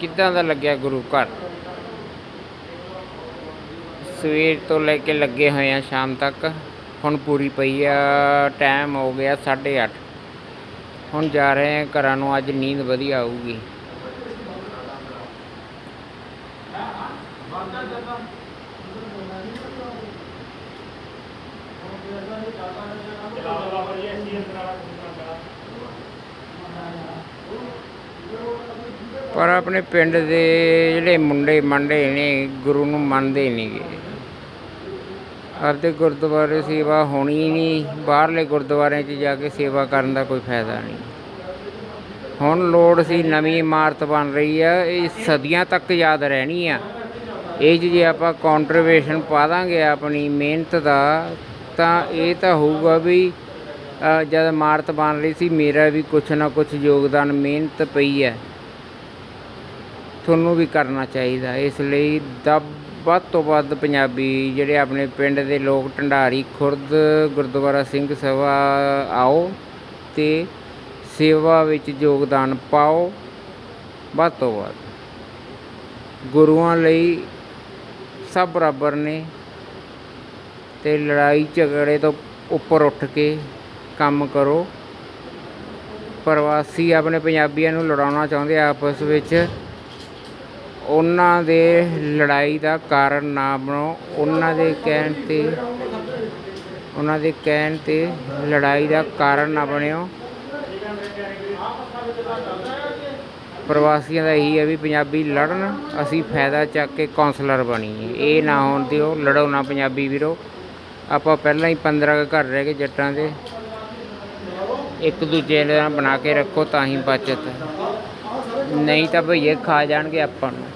ਕਿੱਦਾਂ ਦਾ ਲੱਗਿਆ ਗੁਰੂ ਘਰ? ਸਵੇਰ ਤੋਂ ਲੈ ਕੇ ਲੱਗੇ ਹੋਏ ਆ ਸ਼ਾਮ ਤੱਕ। ਹੁਣ ਪੂਰੀ ਪਈ ਆ ਟਾਈਮ ਹੋ ਗਿਆ 8:30 ਹੁਣ ਜਾ ਰਹੇ ਆ ਘਰਾਂ ਨੂੰ, ਅੱਜ ਨੀਂਦ ਵਧੀਆ ਆਊਗੀ। ਪਰ ਆਪਣੇ ਪਿੰਡ ਦੇ ਜਿਹੜੇ ਮੁੰਡੇ ਮੰਡੇ ਨੇ, ਗੁਰੂ ਨੂੰ ਮੰਨਦੇ ਨਹੀਂਗੇ ਆਪਦੇ ਗੁਰਦੁਆਰੇ ਸੇਵਾ ਹੋਣੀ ਨਹੀਂ, ਬਾਹਰਲੇ ਗੁਰਦੁਆਰਿਆਂ 'ਚ ਜਾ ਕੇ ਸੇਵਾ ਕਰਨ ਦਾ ਕੋਈ ਫਾਇਦਾ ਨਹੀਂ। ਹੁਣ ਲੋੜ ਸੀ ਨਵੀਂ ਇਮਾਰਤ ਬਣ ਰਹੀ ਆ, ਇਹ ਸਦੀਆਂ ਤੱਕ ਯਾਦ ਰਹਿਣੀ ਆ। ਇਹ 'ਚ ਜੇ ਆਪਾਂ ਕੰਟਰੀਬਿਊਸ਼ਨ ਪਾ ਦਾਂਗੇ ਆਪਣੀ ਮਿਹਨਤ ਦਾ, ਤਾਂ ਇਹ ਤਾਂ ਹੋਊਗਾ ਵੀ ਜਦ ਇਮਾਰਤ ਬਣ ਰਹੀ ਸੀ, ਮੇਰਾ ਵੀ ਕੁਛ ਨਾ ਕੁਛ ਯੋਗਦਾਨ ਮਿਹਨਤ ਪਈ ਹੈ ਤੁਹਾਨੂੰ ਵੀ ਕਰਨਾ ਚਾਹੀਦਾ। ਇਸ ਲਈ ਦਬ ਵੱਧ ਤੋਂ ਵੱਧ ਪੰਜਾਬੀ ਜਿਹੜੇ ਆਪਣੇ ਪਿੰਡ ਦੇ ਲੋਕ ਢੰਡਾਰੀ, ਖੁਰਦ, ਗੁਰਦੁਆਰਾ ਸਿੰਘ ਸਭਾ ਆਓ ਤੇ ਸੇਵਾ ਵਿੱਚ ਯੋਗਦਾਨ ਪਾਓ। ਵੱਧ ਤੋਂ ਵੱਧ ਗੁਰੂਆਂ ਲਈ ਸਭ ਬਰਾਬਰ ਨੇ ਤੇ ਲੜਾਈ ਝਗੜੇ ਤੋਂ ਉੱਪਰ ਉੱਠ ਕੇ ਕੰਮ ਕਰੋ। ਪ੍ਰਵਾਸੀ ਆਪਣੇ ਪੰਜਾਬੀਆਂ ਨੂੰ ਲੜਾਉਣਾ ਚਾਹੁੰਦੇ ਆਪਸ ਵਿੱਚ ਉਹਨਾਂ ਦੇ ਲੜਾਈ ਦਾ ਕਾਰਨ ਨਾ ਬਣੋ। ਉਹਨਾਂ ਦੇ ਕਹਿਣ ਤੇ, ਉਹਨਾਂ ਦੇ ਕਹਿਣ ਤੇ ਲੜਾਈ ਦਾ ਕਾਰਨ ਨਾ ਬਣਿਓ। ਪ੍ਰਵਾਸੀਆਂ ਦਾ ਇਹੀ ਹੈ ਵੀ ਪੰਜਾਬੀ ਲੜਨ, ਅਸੀਂ ਫਾਇਦਾ ਚੱਕ ਕੇ ਕੌਂਸਲਰ ਬਣੀਏ। ਇਹ ਨਾ ਹੋਣ ਦਿਓ, ਲੜੋ ਨਾ ਪੰਜਾਬੀ ਵੀਰੋ। ਆਪਾਂ ਪਹਿਲਾਂ ਹੀ 15 ਕੁ ਘਰ ਰਹਿ ਗਏ ਜੱਟਾਂ ਦੇ। ਇੱਕ ਦੂਜੇ ਨਾਲ ਬਣਾ ਕੇ ਰੱਖੋ ਤਾਂ ਹੀ ਬਚਤ। ਹੈ ਨਹੀਂ ਤਾਂ ਭਈਏ ਖਾ ਜਾਣਗੇ ਆਪਾਂ ਨੂੰ।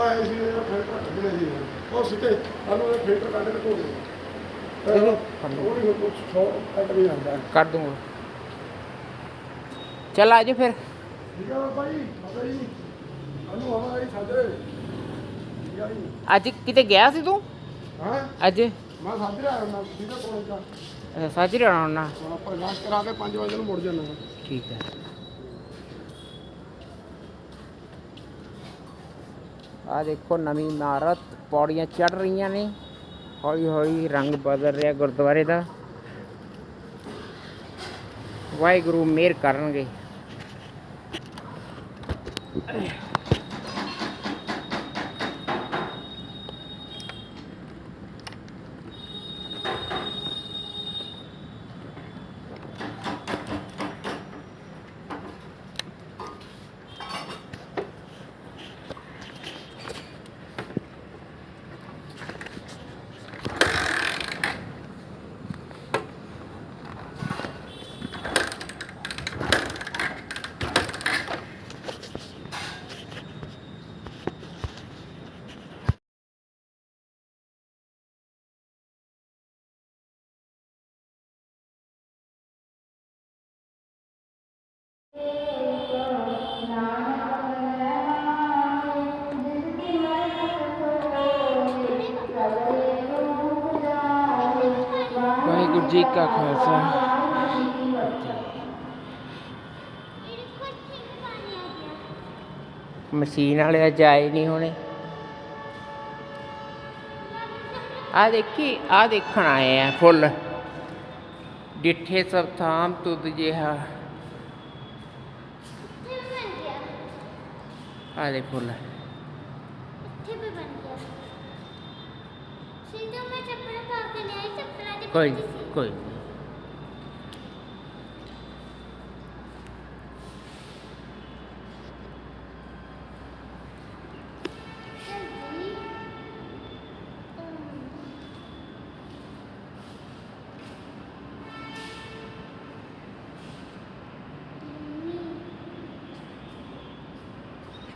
ਆਏ ਸੀ ਫਿਲਟਰ ਕੱਢਣੇ ਸੀ ਉਹ ਸਿੱਧੇ ਸਾਨੂੰ ਇਹ ਫਿਲਟਰ ਕੱਢ ਕੇ ਧੋ ਦੇ ਉਹ ਨਹੀਂ ਕੁਝ ਛੋ ਕੱਟ ਵੀ ਜਾਂਦਾ ਕਰ ਦੂੰਗਾ। ਚਲ ਆ ਜਾ ਫਿਰ। ਠੀਕ ਆ ਬਾਈ ਬਾਬਾ ਜੀ ਸਾਨੂੰ ਹਵਾ ਸਾਡੇ। ਅੱਜ ਕਿਤੇ ਗਿਆ ਸੀ ਤੂੰ? ਹਾਂ? ਅੱਜ? ਮੈਂ ਸਾਜਰੇ ਆਇਆ ਮੈਂ ਸਿੱਧਾ ਕੋਲ ਦਾ ਸਾਜਰੇ ਆਉਣਾ ਨਾ ਹੁਣ ਆਪਾਂ ਨਾਸ਼ ਕਰਾ ਕੇ 5 ਵਜੇ ਨੂੰ ਮੁੜ ਜਾਣਾ ਠੀਕ ਹੈ। ਆ ਦੇਖੋ ਨਵੀਂ ਇਮਾਰਤ ਪੌੜੀਆਂ ਚੜ ਰਹੀਆਂ ਨੇ। ਹੌਲੀ ਹੌਲੀ ਰੰਗ ਬਦਲ ਰਿਹਾ ਗੁਰਦੁਆਰੇ ਦਾ। ਵਾਹਿਗੁਰੂ ਮਿਹਰ ਕਰਨਗੇ। ਵਾਹਿਗੁਰੂ ਜੀ ਕਾ ਖਾਲਸਾ। ਮਸ਼ੀਨ ਵਾਲੇ ਅੱਜ ਆਏ ਨਹੀਂ ਹੋਣੇ। ਆ ਦੇਖੀ ਆ ਦੇਖਣ ਆਏ ਆ ਫੁੱਲ। ਡਿੱਠੇ ਸਭ ਥਾਮ ਤੁਧ ਜਿਹਾ। ਆ ਦੇ ਫੁੱਲ ਕੋਈ ਨੀ, ਕੋਈ ਨੀ। ਚਲੋ ਖੁੱਲਾ ਹਮ, ਤੇ ਆਪਣੇ ਗਾਉਂ ਚਲ ਆਏ हाँ,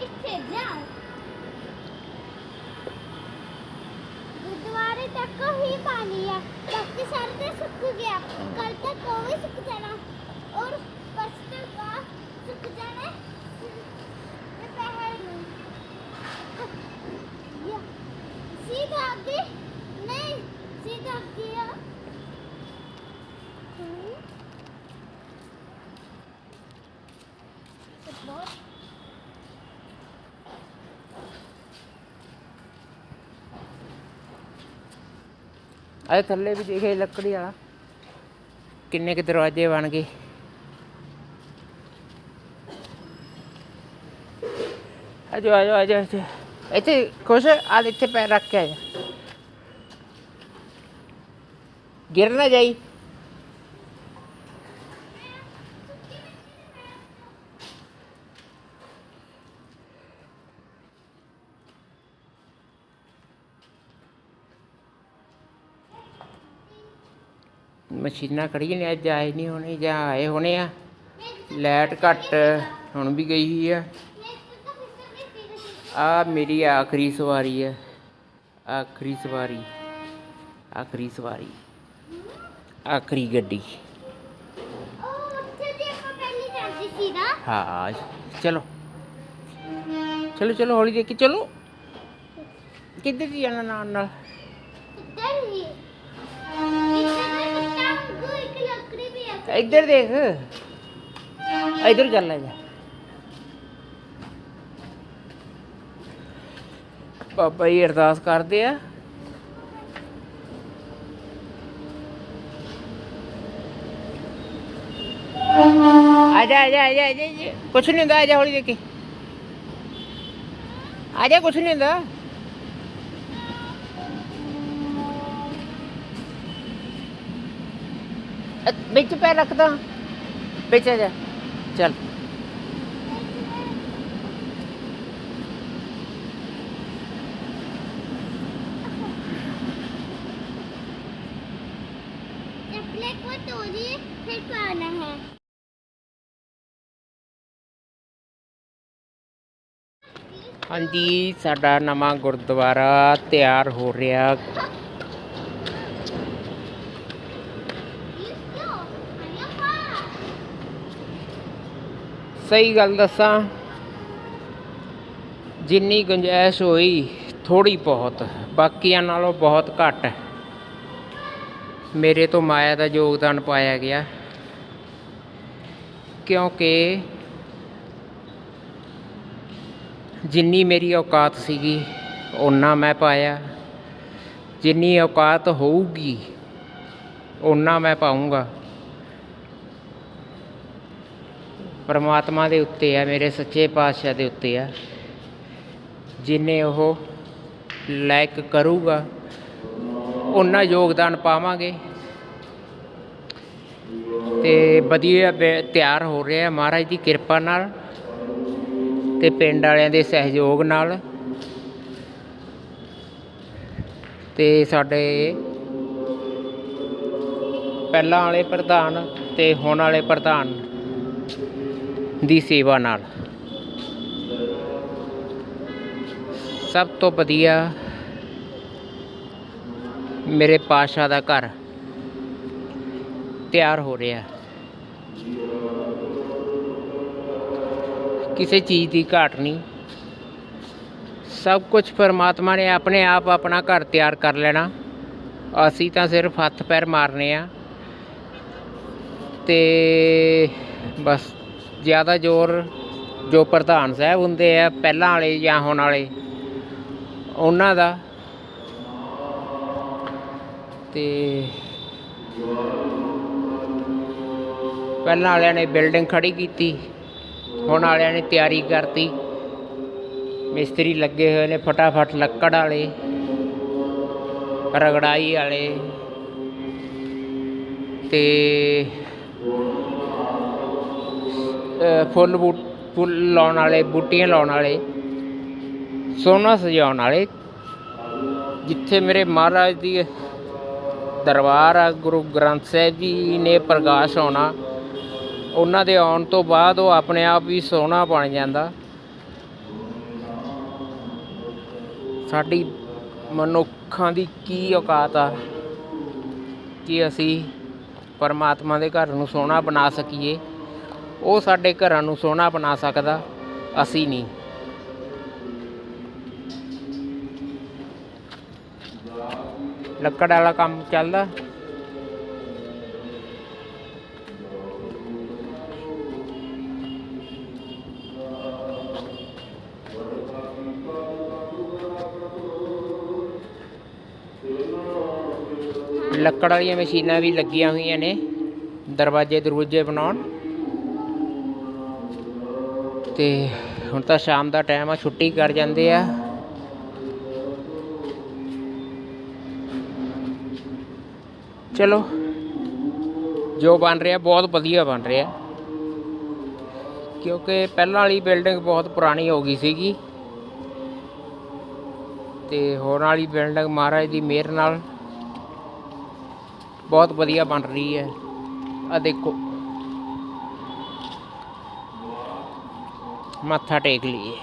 ਇੱਥੇ ਜਾ ਗੁਰਦੁਆਰੇ ਤੱਕ ਹੀ ਪਾਣੀ ਆ ਬਾਕੀ ਸਾਰੇ ਤੇ ਸੁੱਕ ਗਿਆ ਕੱਲ ਤੱਕ ਉਹ ਵੀ ਸੁੱਕ ਜਾਣਾ ਔਰ ਪਰਸ ਤੱਕ ਆ ਸੁੱਕ ਜਾਣਾ ਦੁਪਹਿਰ ਨੂੰ ਯਾ ਸੀਧਾ ਅੱਗੇ ਨਹੀਂ ਸੀਧਾ ਅੱਗੇ ਆ ਹੂੰ ਬਹੁਤ ਆਏ ਥੱਲੇ ਵੀ ਦੇਖੇ ਲੱਕੜੀ ਵਾਲਾ। ਕਿੰਨੇ ਕਿ ਦਰਵਾਜ਼ੇ ਬਣ ਗਏ। ਆਜੋ ਆਜੋ ਆਜੋ ਆਜੋ। ਇੱਥੇ ਖੁਸ਼ ਆ ਇੱਥੇ ਪੈਰ ਰੱਖ ਕੇ ਆਜਾ। ਗਿਰ ਨਾ ਜਾਈ। ਮਸ਼ੀਨਾਂ ਖੜੀਆਂ ਨੇ, ਅੱਜ ਆਏ ਨਹੀਂ ਹੋਣੇ, ਜਾਂ ਆਏ ਹੋਣੇ ਆ। ਲਾਈਟ ਘੱਟ ਹੁਣ ਵੀ ਗਈ ਹੋਈ ਆ। ਆ ਮੇਰੀ ਆਖਰੀ ਸਵਾਰੀ ਹੈ ਆਖਰੀ ਸਵਾਰੀ ਆਖਰੀ ਸਵਾਰੀ, ਆਖਰੀ ਗੱਡੀ। ਹਾਂ, ਚਲੋ। ਚਲੋ ਚਲੋ, ਹੌਲੀ ਦੇਖੀ, ਚਲੋ। ਕਿੱਧਰ ਦੀ ਜਾਣਾ ਨਾਲ ਨਾਲ? ਇੱਧਰ ਹੀ ਇੱਧਰ ਦੇਖ। ਇੱਧਰ ਚੱਲ ਲੈ ਜਾ। ਬਾਬਾ ਜੀ ਅਰਦਾਸ ਕਰਦੇ ਆ। ਆ ਜਾ ਆ ਜਾ ਆ ਜਾ ਆ ਜਾ ਕੁਛ ਨਹੀਂ ਹੁੰਦਾ, ਆ ਜਾ ਹੌਲੀ ਦੇਖੀ। ਆ ਜਾ, ਕੁਛ ਨਹੀਂ ਹੁੰਦਾ। ਅ, ਵਿੱਚ ਪੈਰ ਰੱਖਦਾ ਵਿੱਚ ਆ ਜਾ ਚੱਲ चप्पलें को तोड़िए फिर पाना है ਹਾਂਜੀ ਸਾਡਾ ਨਵਾਂ ਗੁਰਦੁਆਰਾ ਤਿਆਰ ਹੋ ਰਿਹਾ ਸਹੀ ਗੱਲ ਦੱਸਾਂ, ਜਿੰਨੀ ਗੁੰਜਾਇਸ਼ ਹੋਈ ਥੋੜੀ ਬਹੁਤ, ਬਾਕੀਆਂ ਨਾਲੋਂ ਬਹੁਤ ਘੱਟ। ਮੇਰੇ ਤੋਂ ਮਾਇਆ ਦਾ ਯੋਗਦਾਨ ਪਾਇਆ ਗਿਆ। ਕਿਉਂਕਿ ਜਿੰਨੀ ਮੇਰੀ ਔਕਾਤ ਸੀਗੀ, ਓਨਾ ਮੈਂ ਪਾਇਆ। ਜਿੰਨੀ ਔਕਾਤ ਹੋਊਗੀ, ਓਨਾ ਮੈਂ ਪਾਉਂਗਾ ਪਰਮਾਤਮਾ ਦੇ ਉੱਤੇ ਆ, ਮੇਰੇ ਸੱਚੇ ਪਾਤਸ਼ਾਹ ਦੇ ਉੱਤੇ ਆ। ਜਿਨੇ ਉਹ ਲਾਇਕ ਕਰੂਗਾ, ਉਹਨਾਂ ਯੋਗਦਾਨ ਪਾਵਾਂਗੇ। ਤੇ ਵਧੀਆ ਬੇ- ਤਿਆਰ ਹੋ ਰਿਹਾ ਮਹਾਰਾਜ ਦੀ ਕਿਰਪਾ ਨਾਲ ਤੇ ਪਿੰਡ ਵਾਲਿਆਂ ਦੇ ਸਹਿਯੋਗ ਨਾਲ। ਤੇ ਸਾਡੇ ਪਹਿਲਾਂ ਵਾਲੇ ਪ੍ਰਧਾਨ ਤੇ ਹੁਣ ਵਾਲੇ ਪ੍ਰਧਾਨ ਦੀ ਸੇਵਾ ਨਾਲ। ਸਭ ਤੋਂ ਵਧੀਆ ਮੇਰੇ ਪਾਸ਼ਾ ਦਾ ਘਰ ਤਿਆਰ ਹੋ ਰਿਹਾ। ਕਿਸੇ ਚੀਜ਼ ਦੀ ਘਾਟ ਨਹੀਂ। ਸਭ ਕੁਝ ਪਰਮਾਤਮਾ ਨੇ ਆਪਣੇ ਆਪ ਆਪਣਾ ਘਰ ਤਿਆਰ ਕਰ ਲੈਣਾ। ਅਸੀਂ ਤਾਂ ਸਿਰਫ ਹੱਥ ਪੈਰ ਮਾਰਨੇ ਆ। ਤੇ ਬਸ ਜ਼ਿਆਦਾ ਜ਼ੋਰ ਜੋ ਪ੍ਰਧਾਨ ਸਾਹਿਬ ਹੁੰਦੇ ਆ, ਪਹਿਲਾਂ ਵਾਲੇ ਜਾਂ ਹੁਣ ਵਾਲੇ, ਉਹਨਾਂ ਦਾ। ਤੇ ਪਹਿਲਾਂ ਵਾਲਿਆਂ ਨੇ ਬਿਲਡਿੰਗ ਖੜੀ ਕੀਤੀ, ਹੁਣ ਵਾਲਿਆਂ ਨੇ ਤਿਆਰੀ ਕਰਤੀ। ਮਿਸਤਰੀ ਲੱਗੇ ਹੋਏ ਨੇ ਫਟਾਫਟ ਲੱਕੜ ਵਾਲੇ, ਰਗੜਾਈ ਵਾਲੇ। ਤੇ ਫੁੱਲ ਬੂਟ ਫੁੱਲ ਲਾਉਣ ਵਾਲੇ, ਬੂਟੀਆਂ ਲਾਉਣ ਵਾਲੇ ਸੋਨਾ ਸਜਾਉਣ ਵਾਲੇ, ਜਿੱਥੇ ਮੇਰੇ ਮਹਾਰਾਜ ਦੀ ਦਰਬਾਰ ਆ, ਗੁਰੂ ਗ੍ਰੰਥ ਸਾਹਿਬ ਜੀ ਨੇ ਪ੍ਰਕਾਸ਼ ਆਉਣਾ, ਉਹਨਾਂ ਦੇ ਆਉਣ ਤੋਂ ਬਾਅਦ ਉਹ ਆਪਣੇ ਆਪ ਵੀ ਸੋਹਣਾ ਬਣ ਜਾਂਦਾ। ਸਾਡੀ ਮਨੁੱਖਾਂ ਦੀ ਕੀ ਔਕਾਤ ਆ ਕਿ ਅਸੀਂ ਪਰਮਾਤਮਾ ਦੇ ਘਰ ਨੂੰ ਸੋਹਣਾ ਬਣਾ ਸਕੀਏ। ਉਹ ਸਾਡੇ ਘਰਾਂ ਨੂੰ ਸੋਹਣਾ ਬਣਾ ਸਕਦਾ, ਅਸੀਂ ਨਹੀਂ। ਲੱਕੜ ਵਾਲਾ ਕੰਮ ਚੱਲਦਾ। ਲੱਕੜ ਵਾਲੀਆਂ ਮਸ਼ੀਨਾਂ ਵੀ ਲੱਗੀਆਂ ਹੋਈਆਂ ਨੇ ਦਰਵਾਜ਼ੇ ਦਰਵਾਜ਼ੇ ਬਣਾਉਣ। ਤੇ ਹੁਣ ਤਾਂ ਸ਼ਾਮ ਦਾ ਟਾਈਮ ਆ, ਛੁੱਟੀ ਕਰ ਜਾਂਦੇ ਆ। ਚਲੋ, ਜੋ ਬਣ ਰਿਹਾ, ਬਹੁਤ ਵਧੀਆ ਬਣ ਰਿਹਾ। ਕਿਉਂਕਿ ਪਹਿਲਾਂ ਵਾਲੀ ਬਿਲਡਿੰਗ ਬਹੁਤ ਪੁਰਾਣੀ ਹੋ ਗਈ ਸੀਗੀ। ਤੇ ਹੋਣ ਵਾਲੀ ਬਿਲਡਿੰਗ ਮਹਾਰਾਜ ਦੀ ਮਿਹਰ ਨਾਲ ਬਹੁਤ ਵਧੀਆ ਬਣ ਰਹੀ ਹੈ। ਆ ਦੇਖੋ। ਮੱਥਾ ਟੇਕ ਲਈਏ।